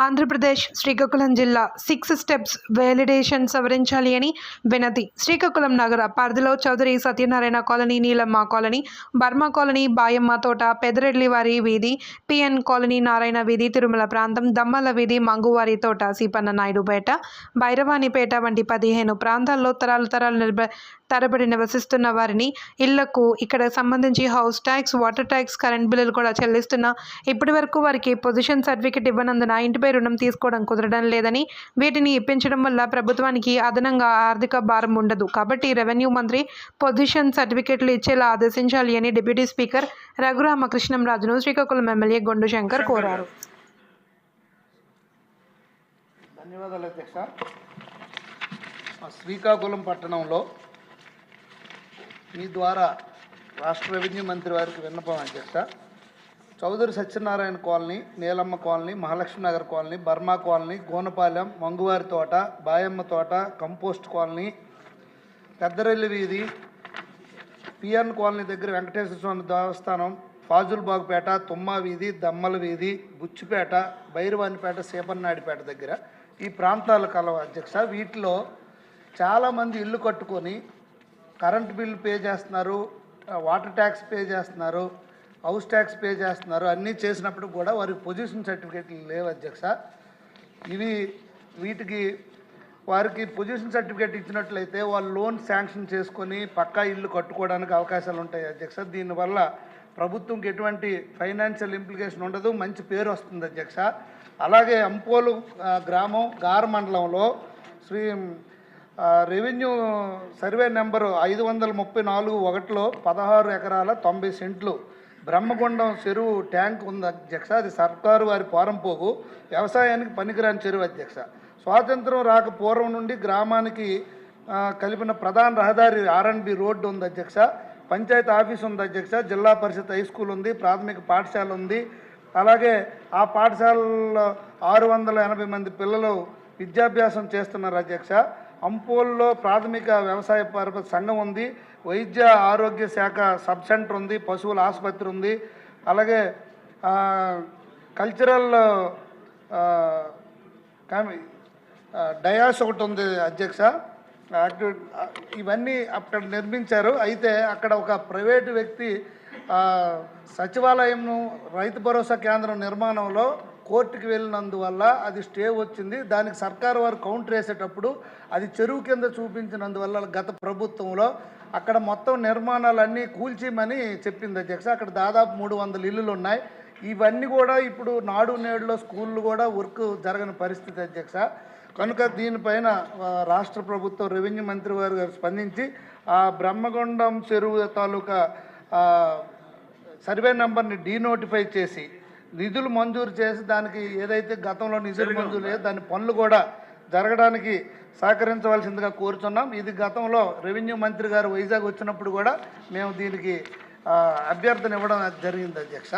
ఆంధ్రప్రదేశ్ శ్రీకాకుళం జిల్లా six steps validation సవరించాలి అని వినతి. శ్రీకాకుళం నగర పరిధిలో Chowdary Satyanarayana colony Neelamma colony Burma colony Bayamma తోట పెదరెడ్లివారి వీధి పిఎన్ కాలనీ నారాయణ వీధి తిరుమల ప్రాంతం దమ్మల వీధి మంగువారి తోట సీపన్న నాయుడుపేట భైరవానిపేట వంటి పదిహేను ప్రాంతాల్లో తరాలు తరాలు నిలబ తరబడి నివసిస్తున్న వారిని ఇళ్ళకు ఇక్కడ సంబంధించి house tax water tax current బిల్లులు కూడా చెల్లిస్తున్నా ఇప్పటి వరకు వారికి పొజిషన్ సర్టిఫికెట్ ఇవ్వనందున ఇంటిపై రుణం తీసుకోవడం కుదరడం లేదని వీటిని ఇప్పించడం వల్ల ప్రభుత్వానికి అదనంగా ఆర్థిక భారం ఉండదు. కాబట్టి రెవెన్యూ మంత్రి పొజిషన్ సర్టిఫికెట్లు ఇచ్చేలా ఆదేశించాలి అని డిప్యూటీ స్పీకర్ రఘురామకృష్ణంరాజును శ్రీకాకుళం ఎమ్మెల్యే గొండు శంకర్ కోరారు. ధన్యవాదాలు అధ్యక్ష. శ్రీకాకుళం పట్టణంలో మీ ద్వారా రాష్ట్ర రెవెన్యూ మంత్రి వారికి విన్నపం అధ్యక్ష Chowdary Satyanarayana colony Neelamma colony Mahalakshmi Nagar colony Burma colony Gonapalem మంగువారి తోట బాయమ్మ తోట కంపోస్ట్ కాలనీ పెద్దరెల్లి వీధి పిఎన్ కాలనీ దగ్గర వెంకటేశ్వర స్వామి దేవస్థానం ఫాజుల్బాగ్పేట తుమ్మా వీధి దమ్మల వీధి బుచ్చిపేట బైరువానిపేట సేపన్నాడిపేట దగ్గర ఈ ప్రాంతాలు కలవ అధ్యక్ష. వీటిలో చాలామంది ఇల్లు కట్టుకొని కరెంట్ బిల్ పే చేస్తున్నారు వాటర్ ట్యాక్స్ పే చేస్తున్నారు హౌస్ ట్యాక్స్ పే చేస్తున్నారు అన్నీ చేసినప్పుడు కూడా వారికి పొజిషన్ సర్టిఫికేట్లు లేవు అధ్యక్ష. ఇవి వీటికి వారికి పొజిషన్ సర్టిఫికేట్ ఇచ్చినట్లయితే వాళ్ళు లోన్ శాంక్షన్ చేసుకొని పక్కా ఇల్లు కట్టుకోవడానికి అవకాశాలు ఉంటాయి అధ్యక్ష. దీనివల్ల ప్రభుత్వంకి ఎటువంటి ఫైనాన్షియల్ ఇంప్లికేషన్ ఉండదు మంచి పేరు వస్తుంది అధ్యక్ష. అలాగే అంపోలు గ్రామం గార మండలంలో శ్రీ రెవెన్యూ సర్వే నెంబరు ఐదు వందల ముప్పై నాలుగు ఒకటిలో పదహారు ఎకరాల తొంభై సెంట్లు బ్రహ్మగుండం చెరువు ట్యాంక్ ఉంది అధ్యక్ష. అది సర్కారు వారి పోరంపోగు వ్యవసాయానికి పనికిరాని చెరువు అధ్యక్ష. స్వాతంత్రం రాక పూర్వం నుండి గ్రామానికి కలిపిన ప్రధాన రహదారి ఆర్ఎన్బి రోడ్డు ఉంది అధ్యక్ష. పంచాయతీ ఆఫీస్ ఉంది అధ్యక్ష. జిల్లా పరిషత్ హై స్కూల్ ఉంది ప్రాథమిక పాఠశాల ఉంది. అలాగే ఆ పాఠశాలలో ఆరు వందల ఎనభై మంది పిల్లలు విద్యాభ్యాసం చేస్తున్నారు అధ్యక్ష. అంపోల్లో ప్రాథమిక వ్యవసాయ పరపతి సంఘం ఉంది వైద్య ఆరోగ్య శాఖ సబ్ సెంటర్ ఉంది పశువుల ఆసుపత్రి ఉంది. అలాగే కల్చరల్ డయాస్ ఒకటి ఉంది అధ్యక్ష. ఇవన్నీ అక్కడ నిర్మించారు. అయితే అక్కడ ఒక ప్రైవేటు వ్యక్తి సచివాలయంను రైతు భరోసా కేంద్రం నిర్మాణంలో కోర్టుకి వెళ్ళినందువల్ల అది స్టే వచ్చింది. దానికి సర్కారు వారు కౌంటర్ వేసేటప్పుడు అది చెరువు కింద చూపించినందువల్ల గత ప్రభుత్వంలో అక్కడ మొత్తం నిర్మాణాలన్నీ కూల్చేయమని చెప్పింది అధ్యక్ష. అక్కడ దాదాపు మూడు వందల ఇల్లులు ఉన్నాయి. ఇవన్నీ కూడా ఇప్పుడు నాడు నేడులో స్కూళ్ళు కూడా వర్క్ జరగని పరిస్థితి అధ్యక్ష. కనుక దీనిపైన రాష్ట్ర ప్రభుత్వం రెవెన్యూ మంత్రి వారు గారు స్పందించి ఆ బ్రహ్మగొండం చెరువు తాలూకా సర్వే నెంబర్ని డీనోటిఫై చేసి నిధులు మంజూరు చేసి దానికి ఏదైతే గతంలో నిధులు మంజూరు లేదు దాని పనులు కూడా జరగడానికి సహకరించవలసిందిగా కోరుతున్నాం ఇది గతంలో రెవెన్యూ మంత్రి గారు వైజాగ్ వచ్చినప్పుడు కూడా మేము దీనికి అభ్యర్థన ఇవ్వడం జరిగింది అధ్యక్ష.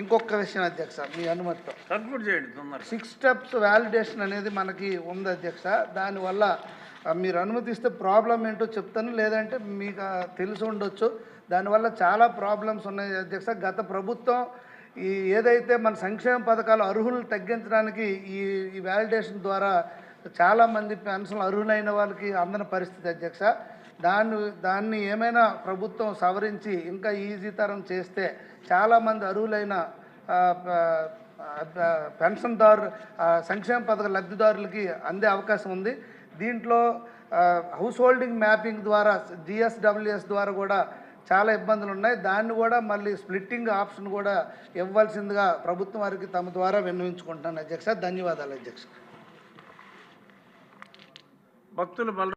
ఇంకొక విషయం అధ్యక్ష మీ అనుమతితో. కంక్లూడ్ చేయండి సిక్స్ స్టెప్స్ వ్యాలిడేషన్ అనేది మనకి ఉంది అధ్యక్ష. దానివల్ల మీరు అనుమతిస్తే ప్రాబ్లం ఏంటో చెప్తాను. లేదంటే మీకు తెలిసి ఉండొచ్చు. దానివల్ల చాలా ప్రాబ్లమ్స్ ఉన్నాయి. అధ్యక్ష గత ప్రభుత్వం ఈ ఏదైతే మన సంక్షేమ పథకాలు అర్హులు తగ్గించడానికి ఈ ఈ వ్యాలిడేషన్ ద్వారా చాలామంది పెన్షన్లు అర్హులైన వాళ్ళకి అందని పరిస్థితి అధ్యక్ష. దాన్ని దాన్ని ఏమైనా ప్రభుత్వం సవరించి ఇంకా ఈజీ తరం చేస్తే చాలామంది అర్హులైన పెన్షన్దారు సంక్షేమ పథక లబ్ధిదారులకి అందే అవకాశం ఉంది. దీంట్లో హౌస్ హోల్డింగ్ మ్యాపింగ్ ద్వారా జిఎస్డబ్ల్యూఎస్ ద్వారా కూడా చాలా ఇబ్బందులు ఉన్నాయి దాన్ని కూడా మళ్ళీ స్ప్లిట్టింగ్ ఆప్షన్ కూడా ఇవ్వాల్సిందిగా ప్రభుత్వం వారికి తమ ద్వారా విన్నవించుకుంటున్నాను అధ్యక్ష. ధన్యవాదాలు అధ్యక్ష. భక్తులు బల